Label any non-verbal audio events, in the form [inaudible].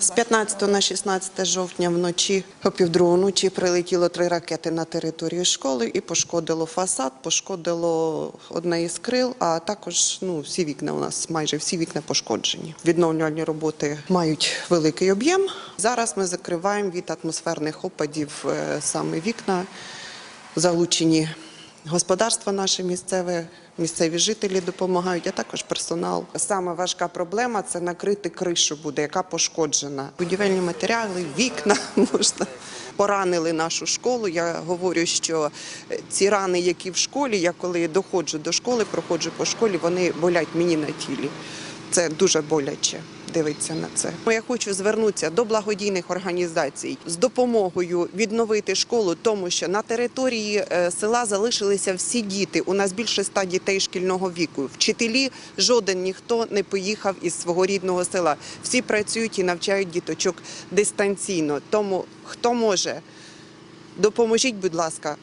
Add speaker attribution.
Speaker 1: З 15 на 16 жовтня вночі о півдругу ночі прилетіло три ракети на територію школи і пошкодило фасад, пошкодило одне із крил, а також ну, всі вікна у нас, майже всі вікна пошкоджені. Відновлювальні роботи мають великий об'єм. Зараз ми закриваємо від атмосферних опадів е, саме вікна, залучені господарства наше місцеве, місцеві жителі допомагають, а також персонал. Саме важка проблема це накрити кришу буде, яка пошкоджена. Будівельні матеріали, вікна [laughs] можна. Поранили нашу школу. Я говорю, що ці рани, які в школі, я коли доходжу до школи, проходжу по школі, вони болять мені на тілі. Це дуже боляче дивитися на це. Я хочу звернутися до благодійних організацій з допомогою відновити школу, тому що на території е, села залишилися всі діти. У нас більше ста дітей шкільного віку. Вчителі жоден ніхто не поїхав із свого рідного села. Всі працюють і навчають діточок дистанційно. Тому хто може, допоможіть, будь ласка,